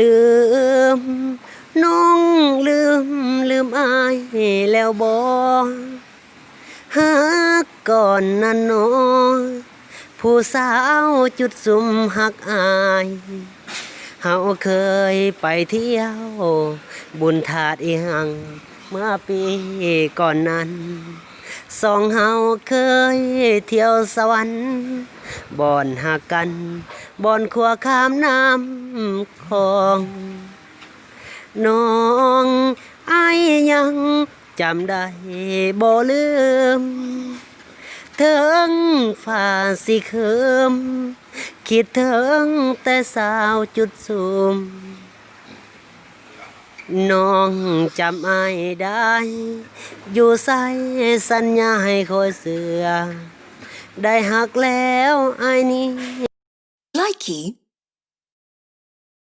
ลืม น้องลืมลืมอายแล้วบอฮักก่อนนั้นนอผู้สาวจุดสุมหักอายเฮาเคยไปเที่ยว บุญถาดอีหังเมื่อปีก่อนนั้น สองเฮาเคยเที่ยวสวรรค์บ่อนหากัน บ่อนขัวข้ามน้ำคลองน้องไอายยังจำได้บ่ลืมเถิงฝ่าสิเคิมคิดเถึงแต่สาวจุดสูมน้องจำไอายได้ อยู่ใส่สัญญาให้คอยเสือ ได้หักแล้วไอายนี้ key.